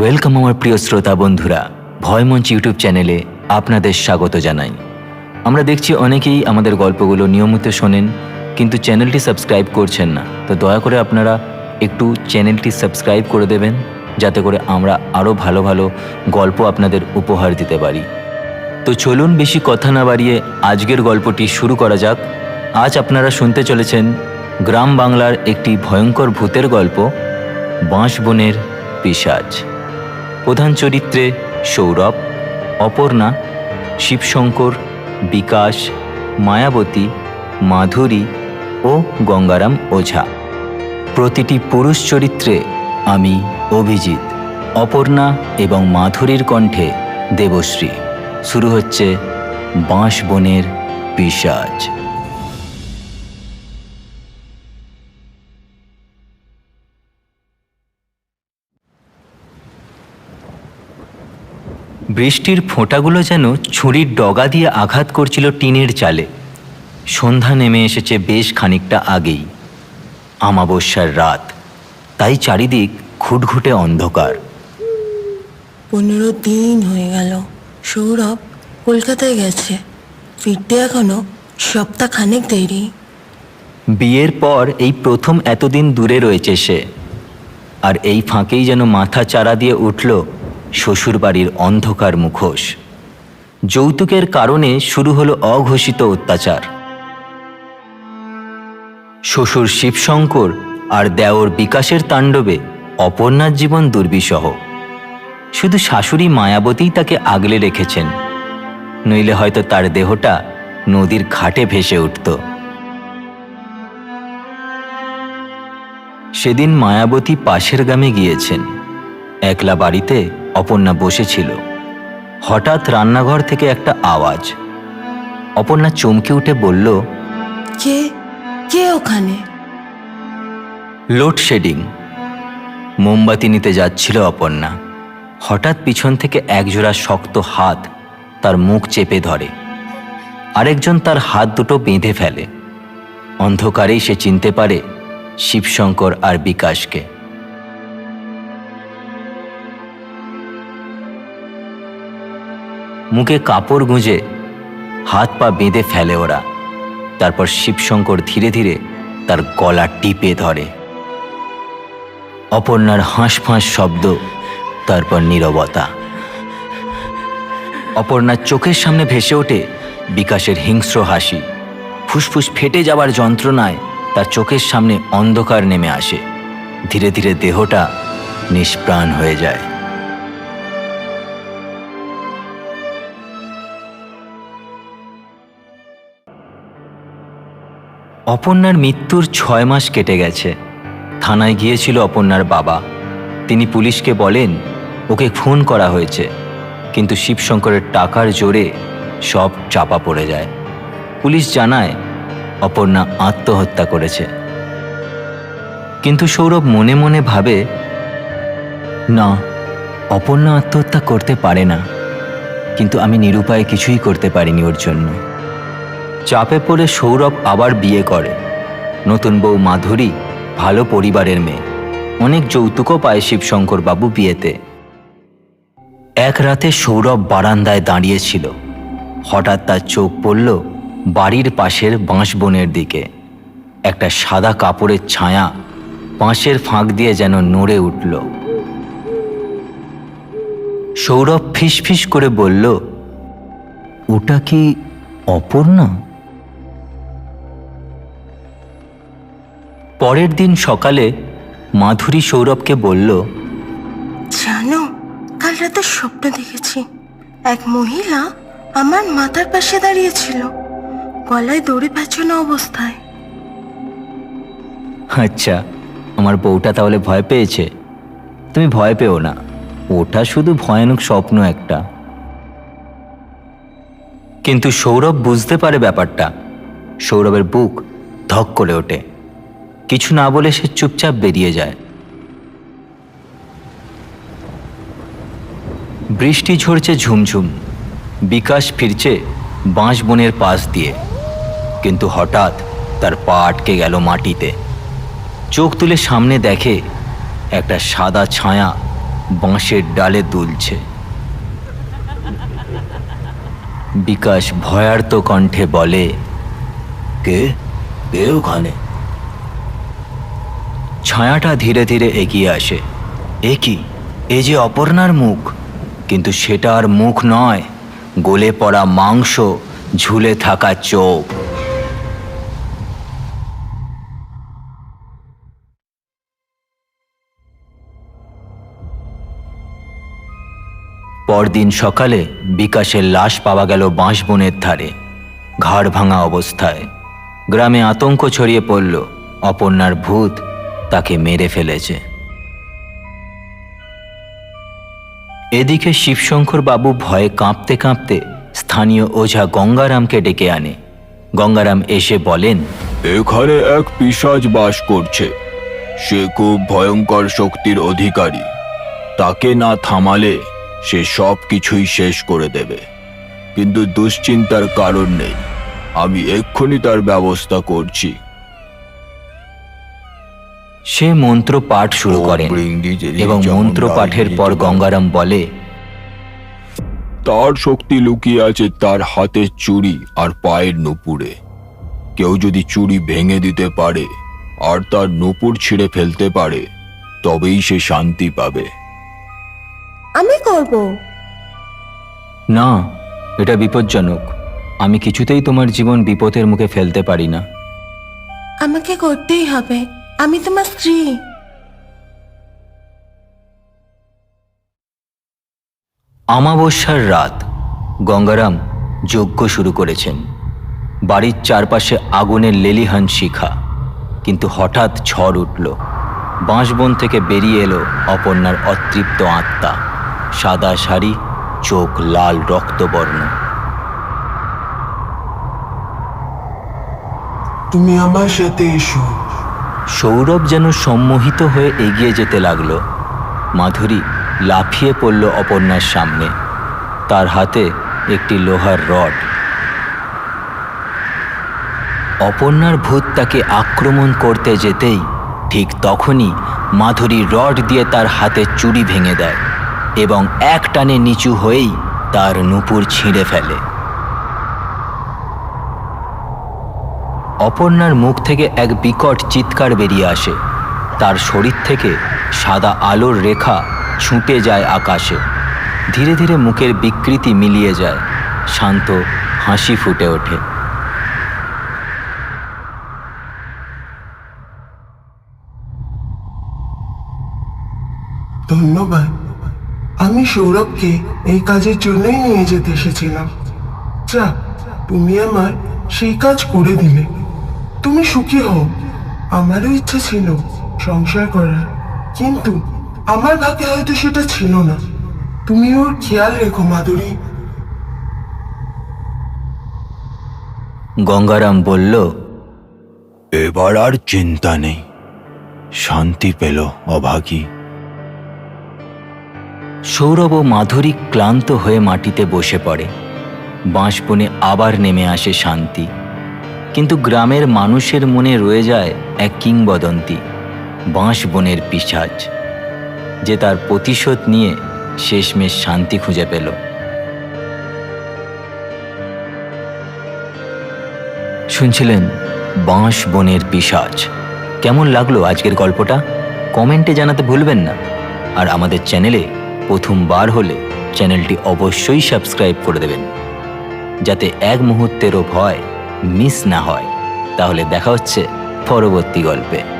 Welcome আমার প্রিয় শ্রোতা বন্ধুরা ভয়মঞ্চ ইউটিউব চ্যানেলে আপনাদের স্বাগত জানাই। আমরা দেখছি অনেকেই আমাদের গল্পগুলো নিয়মিত শোনেন, কিন্তু চ্যানেলটি সাবস্ক্রাইব করছেন না। তো দয়া করে আপনারা একটু চ্যানেলটি সাবস্ক্রাইব করে দেবেন, যাতে করে আমরা আরও ভালো ভালো গল্প আপনাদের উপহার দিতে পারি। তো চলুন বেশি কথা না বাড়িয়ে আজকের গল্পটি শুরু করা যাক। আজ আপনারা শুনতে চলেছেন গ্রাম বাংলার একটি ভয়ঙ্কর ভূতের গল্প, বাঁশবনের পিসাজ প্রধান চরিত্রে সৌরভ, অপর্ণা, শিবশঙ্কর, বিকাশ, মায়াবতী, মাধুরী ও গঙ্গারাম ওঝা। প্রতিটি পুরুষ চরিত্রে আমি অভিজিৎ, অপর্ণা এবং মাধুরীর কণ্ঠে দেবশ্রী। শুরু হচ্ছে বাঁশবনের পিসাজ। বৃষ্টির ফোঁটাগুলো যেন ছুরির ডগা দিয়ে আঘাত করছিল টিনের চালে। সন্ধ্যা নেমে এসেছে বেশ খানিকটা আগেই। আমাবস্যার রাত। তাই চারিদিক ঘুটঘুটে অন্ধকার। পনেরো দিন হয়ে গেল। সৌরভ কলকাতায় গেছে। ফিরতে এখনও সপ্তাহখানেক দেরি। বিয়ের পর এই প্রথম এতদিন দূরে রয়েছে সে। আর এই ফাঁকেই যেন মাথা চারা দিয়ে উঠল শ্বশুরবাড়ির অন্ধকার মুখোশ। যৌতুকের কারণে শুরু হলো অঘোষিত অত্যাচার। শ্বশুর শিবশঙ্কর আর দেওর বিকাশের তাণ্ডবে অপর্ণার জীবন দুর্বিষহ। শুধু শাশুড়ি মায়াবতীই তাকে আগলে রেখেছেন। নইলে হয়তো তার দেহটা নদীর ঘাটে ভেসে উঠত। সেদিন মায়াবতী পাশের গ্রামে গিয়েছেন। একলা বাড়িতে অপর্ণা বসেছিল। হঠাৎ রান্নাঘর থেকে একটা আওয়াজ। অপর্ণা চমকে উঠে বলল কে? কে ওখানে? লোডশেডিং মোমবাতি নিতে যাচ্ছিল অপর্ণা। হঠাৎ পিছন থেকে একজোড়া শক্ত হাত তার মুখ চেপে ধরে। আরেকজন তার হাত দুটো বেঁধে ফেলে। অন্ধকারেই সে চিনতে পারে শিবশঙ্কর আর বিকাশকে। মুখে কাপড় গুঁজে হাত পা বেঁধে ফেলে ওরা। তারপর শিবশঙ্কর ধীরে ধীরে তার গলা টিপে ধরে। অপর্ণার হাঁসফাঁস শব্দ, তারপর নীরবতা। অপর্ণার চোখের সামনে ভেসে ওঠে বিকাশের হিংস্র হাসি। ফুসফুস ফেটে যাবার যন্ত্রণায় তার চোখের সামনে অন্ধকার নেমে আসে। ধীরে ধীরে দেহটা নিষ্প্রাণ হয়ে যায়। অপর্ণার মৃত্যুর ছয় মাস কেটে গেছে। থানায় গিয়েছিল অপর্ণার বাবা। তিনি পুলিশকে বলেন, ওকে খুন করা হয়েছে, কিন্তু শিবশঙ্করের টাকার জোরে সব চাপা পড়ে যায়। পুলিশ জানায়, অপর্ণা আত্মহত্যা করেছে। কিন্তু সৌরভ মনে মনে ভাবে, না, অপর্ণা আত্মহত্যা করতে পারে না, কিন্তু আমি নিরুপায় কিছুই করতে পারিনি ওর জন্য। চাপে পড়ে সৌরভ আবার বিয়ে করে। নতুন বউ মাধুরী, ভালো পরিবারের মেয়ে। অনেক যৌতুকও পায় শিবশঙ্কর বাবু বিয়েতে। এক রাতে সৌরভ বারান্দায় দাঁড়িয়েছিল। হঠাৎ তার চোখ পড়ল বাড়ির পাশের বাঁশবনের দিকে। একটা সাদা কাপড়ের ছায়া বাঁশের ফাঁক দিয়ে যেন নড়ে উঠল। সৌরভ ফিস ফিস করে বলল, ওটা কি অপর্ণা? পরের দিন সকালে মাধুরী সৌরভকে বলল জানো কাল রাতে স্বপ্ন দেখেছি। এক মহিলা আমার মাথার পাশে দাঁড়িয়েছিল গলায় দড়ি পেঁচানো অবস্থায়। আচ্ছা আমার বউটা তাহলে ভয় পেয়েছে। তুমি ভয় পেও না ওটা শুধু ভয়ানক স্বপ্ন একটা। কিন্তু সৌরভ বুঝতে পারে ব্যাপারটা। সৌরভের বুক ধক করে ওঠে। কিছু না বলে সে চুপচাপ বেরিয়ে যায়। বৃষ্টি ঝরছে ঝুমঝুম, বিকাশ ফিরছে বাঁশ বনের পাশ দিয়ে। কিন্তু হঠাৎ তার পা আটকে গেল মাটিতে। চোখ তুলে সামনে দেখে একটা সাদা ছায়া বাঁশের ডালে দুলছে। বিকাশ ভয়ার্ত কণ্ঠে বলে, কে? কে ওখানে? ছায়াটা ধীরে ধীরে এগিয়ে আসে। এ কি? এ যে অপর্ণার মুখ। কিন্তু সেটা আর মুখ নয়। গলে পড়া মাংস, ঝুলে থাকা চোখ। পরদিন সকালে বিকাশের লাশ পাওয়া গেল বাঁশবনের ধারে, ঘাড় ভাঙা অবস্থায়। গ্রামে আতঙ্ক ছড়িয়ে পড়ল অপর্ণার ভূত। তাকে মেরে ফেলেছে। এদিকে শিবশঙ্কর বাবু ভয়ে কাঁপতে কাঁপতে স্থানীয় ওঝা গঙ্গারামকে ডেকে আনে। গঙ্গারাম এসে বলেন, এখানে এক পিশাচ বাস করছে। সে খুব ভয়ঙ্কর শক্তির অধিকারী। তাকে না থামালে সে সব কিছুই শেষ করে দেবে। কিন্তু দুশ্চিন্তার কারণ নেই। আমি এক্ষুনি তার ব্যবস্থা করছি। সে মন্ত্র পাঠ শুরু করেন এবং মন্ত্র পাঠের পর গঙ্গারাম বলে তার শক্তি লুকিয়ে আছে তার হাতের চুড়ি আর পায়ের নুপুরে। কেউ যদি চুড়ি ভেঙে দিতে পারে আর তার নুপুর ছিঁড়ে ফেলতে পারে তবেই সে শান্তি পাবে। আমি করব। না এটা বিপজ্জনক। আমি কিছুতেই তোমার জীবন বিপদের মুখে ফেলতে পারি না। আমাকে করতেই হবে। আমি তোমার স্ত্রী। আমাবস্যার রাত গঙ্গারাম যজ্ঞ শুরু করেছেন। বাড়ির চারপাশে আগুনের লেলিহান শিখা কিন্তু হঠাৎ ঝড় উঠল। বাঁশবন থেকে বেরিয়ে এলো অপর্ণার অতৃপ্ত আত্মা। সাদা শাড়ি চোখ লাল রক্তবর্ণ। তুমি আমার সাথে এসো। সৌরভ যেন সম্মোহিত হয়ে এগিয়ে যেতে লাগল। মাধুরী লাফিয়ে পড়ল অপর্ণার সামনে। তার হাতে একটি লোহার রড। অপর্ণার ভূত তাকে আক্রমণ করতে যেতেই ঠিক তখনই মাধুরী রড দিয়ে তার হাতে চুড়ি ভেঙে দেয় এবং এক টানে নিচু হয়েই তার নুপুর ছিঁড়ে ফেলে। অপর্ণার মুখ থেকে এক বিকট চিৎকার বেরিয়ে আসে। তার শরীর থেকে সাদা আলোর রেখা ছুটে যায় আকাশে। ধীরে ধীরে মুখের বিকৃতি মিলিয়ে যায়। শান্ত হাসি ফুটে ওঠে। ধন্যবাদ। আমি সৌরভকে এই কাজের জন্যই নিয়ে যেতে এসেছিলাম। যা, তুমি আমার সেই কাজ করে দিলে। তুমি সুখী হও। আমারও ইচ্ছা ছিল সংসার করার। কিন্তু আমার ভাগ্যে হয়তো সেটা ছিল না। তুমি ওর খেয়াল রেখো মাধুরী। গঙ্গারাম বলল এবার আর চিন্তা নেই। শান্তি পেল অভাগী। সৌরভ ও মাধুরী ক্লান্ত হয়ে মাটিতে বসে পড়ে। বাঁশবনে আবার নেমে আসে শান্তি। কিন্তু গ্রামের মানুষের মনে রয়ে যায় এক কিংবদন্তি বাঁশ বনের পিসাজ, যে তার প্রতিশোধ নিয়ে শেষমেশ শান্তি খুঁজে পেল। শুনছিলেন বাঁশ বনের পিসাজ। কেমন লাগল আজকের গল্পটা? কমেন্টে জানাতে ভুলবেন না। আর আমাদের চ্যানেলে প্রথমবার হলে চ্যানেলটি অবশ্যই সাবস্ক্রাইব করে দেবেন, যাতে এক মুহূর্তেরও ভয় মিস না হয়। তাহলে দেখা হচ্ছে পরবর্তী গল্পে।